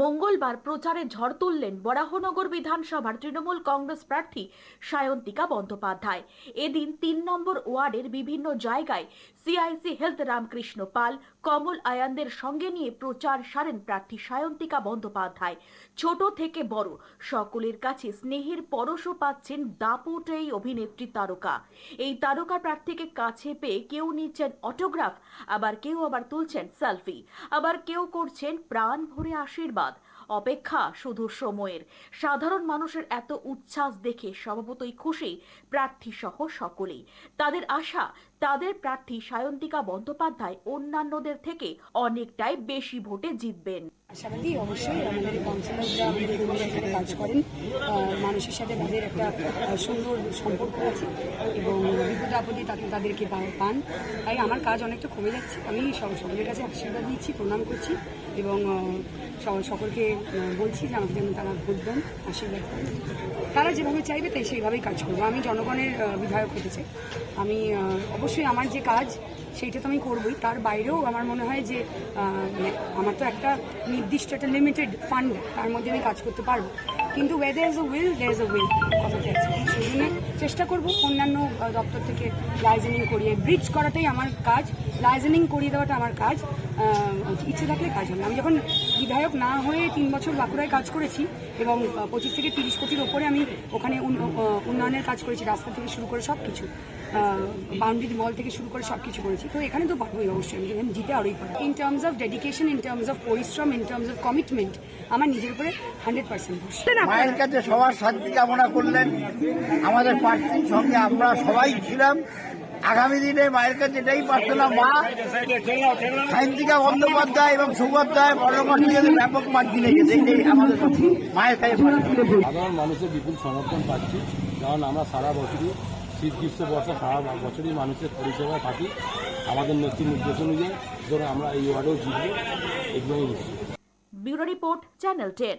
মঙ্গলবার প্রচারে ঝড় তুললেন বরাহনগর বিধানসভার তৃণমূল কংগ্রেস প্রার্থী সায়ন্তিকা বন্দ্যোপাধ্যায়। এদিন তিন নম্বর ওয়ার্ডের বিভিন্ন জায়গায় সিআইসি হেলথ রামকৃষ্ণ পাল, কমল আয়ানদের সঙ্গে নিয়ে প্রচার সারেন প্রার্থী সায়ন্তিকা বন্দ্যোপাধ্যায়। ছোট থেকে বড়, সকলের কাছে স্নেহের পরশও পাচ্ছেন দাপুট এই অভিনেত্রী তারকা। এই তারকা প্রার্থীকে কাছে পেয়ে কেউ নিচ্ছেন অটোগ্রাফ, আবার কেউ আবার তুলছেন সেলফি, আবার কেউ করছেন প্রাণ ভরে আশীর্বাদ। অপেক্ষা শুধু সময়ের। সাধারণ মানুষের এত উচ্ছ্বাস দেখে স্বভাবতই খুশি প্রার্থী সহ সকলেই। তাদের আশা তাদের প্রার্থী সায়ন্তিকা বন্দ্যোপাধ্যায় অন্যান্যদের থেকে অনেকটাই বেশি ভোটে জিতবেন। আশাবাদী অবশ্যই আমাদের কাউন্সিলররা আমাদের এখানে কাজ করেন। মানুষের সাথে তাদের একটা সুন্দর সম্পর্ক আছে এবং বিপদ আপদে তাকে তাদেরকে পান। তাই আমার কাজ অনেকটা কমে যাচ্ছে। আমি সকলের কাছে আশীর্বাদ দিচ্ছি প্রণাম করছি এবং সকলকে বলছি যে আমাকে যেন তারা ভোট দেন আশীর্বাদ করেন। তারা যেভাবে চাইবে তাই সেইভাবেই কাজ করব। আমি জনগণের বিধায়ক হতে চাই। আমি আহ, অবশ্যই আমার যে কাজ সেইটা তো আমি করবই। তার বাইরেও আমার মনে হয় যে মানে আমার তো একটা নির্দিষ্ট একটা লিমিটেড ফান্ড তার মধ্যে আমি কাজ করতে পারব। কিন্তু where is a will there is a will সেই জন্য চেষ্টা করব অন্যান্য দপ্তর থেকে লাইজেনিং করিয়ে ব্রিজ করাটাই আমার কাজ লাইজেনিং করিয়ে দেওয়াটা আমার কাজ ইচ্ছে থাকলে কাজ হবে। আমি যখন বিধায়ক না হয়ে তিন বছর বাঁকুড়ায় কাজ করেছি এবং পঁচিশ থেকে তিরিশ কোটির ওপরে আমি ওখানে উন- উন্নয়নের কাজ করেছি, রাস্তা থেকে শুরু করে সব কিছু বাউন্ডারি মল থেকে শুরু করে সব কিছু করেছি। তো এখানে তো পারবোই অবশ্যই, আমি জিতে আরোই পারব। In terms of dedication in terms of পরিশ্রম ইন টার্মস অফ কমিটমেন্ট আমার নিজের উপরে হান্ড্রেড পার্সেন্ট মায়ের কাছে সবার শান্তি কামনা করলেন। আমাদের প্রার্থীর সঙ্গে আমরা সবাই ছিলাম। আগামী দিনে মায়ের কাছে এটাই প্রার্থনা মা সায়ন্তিকা বন্দ্যোপাধ্যায় এবং সুভদ্রায় বর্ণমাসীদের ব্যাপক মার্জিনে গেছে এটাই আমাদের মায়ের কাছে সাধারণ মানুষের বিপুল সমর্থন পাচ্ছি। কারণ আমরা সারা বছরই শীত গ্রীষ্ম বর্ষা সারা বছরই মানুষের পরিষেবা থাকি। আমাদের নেত্রী নির্দেশ অনুযায়ী আমরা এই ওয়ার্ডেও জিতব এগুলোই ব্যুরো রিপোর্ট চ্যানেল টেন।